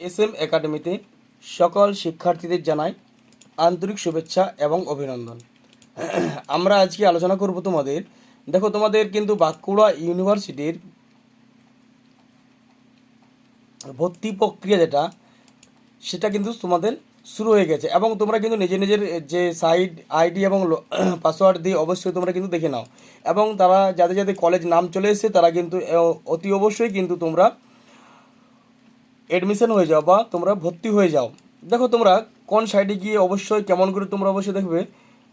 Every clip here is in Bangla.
এস এম একাডেমিতে সকল শিক্ষার্থীদের জানাই আন্তরিক শুভেচ্ছা এবং অভিনন্দন। আমরা আজকে আলোচনা করব তোমাদের, দেখো তোমাদের কিন্তু বাঁকুড়া ইউনিভার্সিটির ভর্তি প্রক্রিয়া যেটা, সেটা কিন্তু তোমাদের শুরু হয়ে গেছে এবং তোমরা কিন্তু নিজের নিজের যে সাইট আইডি এবং পাসওয়ার্ড দিয়ে অবশ্যই তোমরা কিন্তু দেখে নাও। এবং তারা যাদের যাদের কলেজ নাম চলে এসেছে, তারা কিন্তু অতি অবশ্যই কিন্তু তোমরা অ্যাডমিশন হয়ে যাও বা তোমরা ভর্তি হয়ে যাও। দেখো তোমরা কোন সাইডে গিয়ে অবশ্যই কেমন করে তোমরা অবশ্যই দেখবে।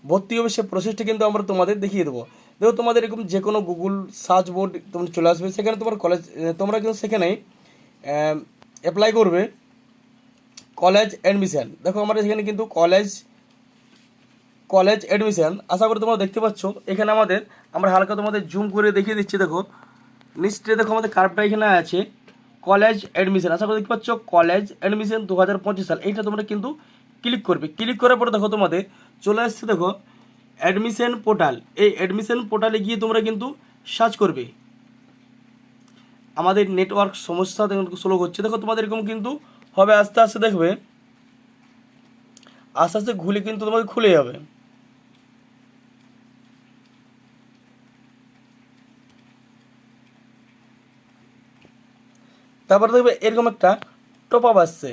ভর্তি হবে সে প্রসেসটা কিন্তু আমরা তোমাদের দেখিয়ে দেবো। দেখো তোমাদের এরকম যে কোনো গুগল সার্চ বোর্ড তোমার চলে আসবে, সেখানে তোমার কলেজ তোমরা কিন্তু সেখানেই অ্যাপ্লাই করবে। কলেজ অ্যাডমিশন দেখো আমরা এখানে কিন্তু কলেজ কলেজ অ্যাডমিশন আশা করি তোমরা দেখতে পাচ্ছ। এখানে আমাদের, আমরা হালকা তোমাদের জুম করে দেখিয়ে দিচ্ছি, দেখো। নিশ্চয়ই দেখো আমাদের কার্ডটা এখানে আছে। কলেজ অ্যাডমিশন আশা করি দেখতে পাচ্ছ, কলেজ অ্যাডমিশন দু হাজার পঁচিশ সাল। এইটা তোমরা কিন্তু ক্লিক করবে। ক্লিক করার পরে দেখো তোমাদের, চলে আসছে দেখো অ্যাডমিশন পোর্টাল এই অ্যাডমিশন পোর্টালে গিয়ে তোমরা কিন্তু সার্চ করবে। আমাদের নেটওয়ার্ক সমস্যা স্লো হচ্ছে। দেখো তোমাদের এরকম কিন্তু হবে, আস্তে আস্তে দেখবে। আস্তে আস্তে ঘুলে কিন্তু তোমাদের খুলে যাবে। তারপরে দেখবে এরকম একটা টপ আপ আসছে।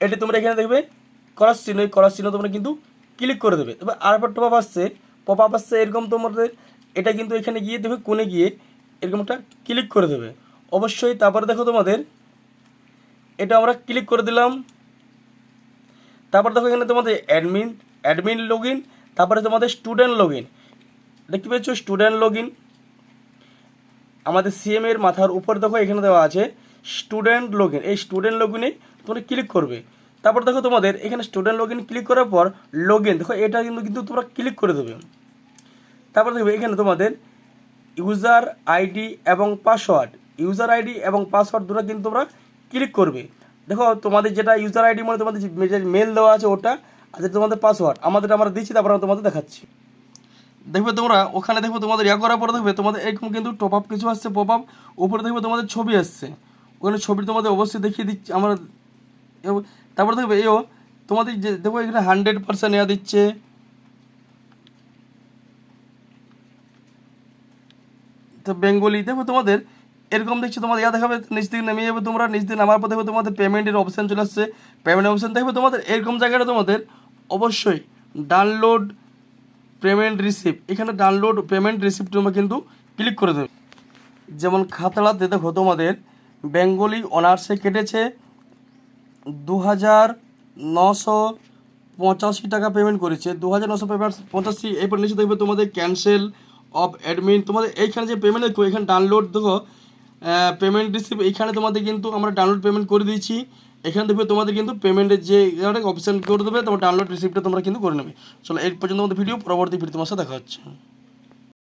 এটি তোমরা এখানে দেখবে করার চিহ্ন, এই করার চিহ্ন তোমরা কিন্তু ক্লিক করে দেবে। এবার আরেকবার টপ আপ আসছে পপ আপ আসছে এরকম তোমাদের, এটা কিন্তু এখানে গিয়ে দেবে কোণে গিয়ে এরকম একটা ক্লিক করে দেবে। অবশ্যই তারপরে দেখো তোমাদের, এটা আমরা ক্লিক করে দিলাম। তারপর দেখো এখানে তোমাদের অ্যাডমিন অ্যাডমিন লগ ইন তারপরে তোমাদের স্টুডেন্ট লগ ইন দেখতে পেয়েছ স্টুডেন্ট লগ ইন আমাদের সিএম এর মাথার উপর দেখো এখানে দেওয়া আছে। স্টুডেন্ট লগ এই স্টুডেন্ট লগ ইনে তোমরা ক্লিক করবে। তারপর দেখো তোমাদের, এখানে স্টুডেন্ট লগ ইন ক্লিক করার পর লগ দেখো এটা কিন্তু কিন্তু তোমরা ক্লিক করে দেবে। তারপর দেখবে এখানে তোমাদের ইউজার আইডি এবং পাসওয়ার্ড ইউজার আইডি এবং পাসওয়ার্ড দুটো কিন্তু তোমরা ক্লিক করবে। দেখো তোমাদের যেটা ইউজার আইডি মানে তোমাদের যে মেল দেওয়া আছে ওটা, আর যেটা তোমাদের পাসওয়ার্ড আমাদের আমরা দিচ্ছি, তারপর আমরা তোমাদের দেখাচ্ছি। দেখবে তোমরা, ওখানে দেখবে তোমাদের ইয়া করার পরে দেখবে তোমাদের এরকম কিন্তু টপ আপ কিছু আসছে পপ আপ উপরে দেখবে তোমাদের ছবি আসছে। ওখানে ছবি তোমাদের অবশ্যই দেখিয়ে দিচ্ছি, আমরা তারপর দেখবে, এও, তোমাদের যে, দেখো এখানে হান্ড্রেড পার্সেন্ট ইয়া দিচ্ছে। তো বেঙ্গলি, দেখো তোমাদের, এরকম দেখছি তোমাদের ইয়া দেখাবে, নিচ দিকে নেমে যাবে তোমরা, নিচ দিকে নামার পর দেখবে তোমাদের পেমেন্টের অপশান চলে আসছে। পেমেন্ট অপশান দেখবে তোমাদের, এরকম জায়গাটা তোমাদের অবশ্যই ডাউনলোড পেমেন্ট রিসিপ্ট এখানে ডাউনলোড পেমেন্ট রিসিপ্ট তোমরা কিন্তু ক্লিক করে দেবে। যেমন খাতড়াতে দেখো তোমাদের বেঙ্গলি অনার্সে কেটেছে দু হাজার নশো পঁচাশি টাকা পেমেন্ট করেছে। দু হাজার নশো পেমেন্ট পঁচাশি, এরপর নিচে দেখবে তোমাদের ক্যান্সেল অফ অ্যাডমিন তোমাদের এইখানে যে পেমেন্ট দেখো, এখানে ডাউনলোড দেখো পেমেন্ট রিসিপ্ট এইখানে তোমাদের কিন্তু আমরা ডাউনলোড পেমেন্ট করে দিয়েছি। এখানে দেখবে তোমাদের কিন্তু পেমেন্টের যে অপশান করে দেবে, তোমার ডাউনলোড রিসিপ্টটা তোমরা কিন্তু করে নেবে। চলো এই পর্যন্ত আমাদের ভিডিও পরবর্তী ভিডিও তোমার সাথে দেখা হচ্ছে।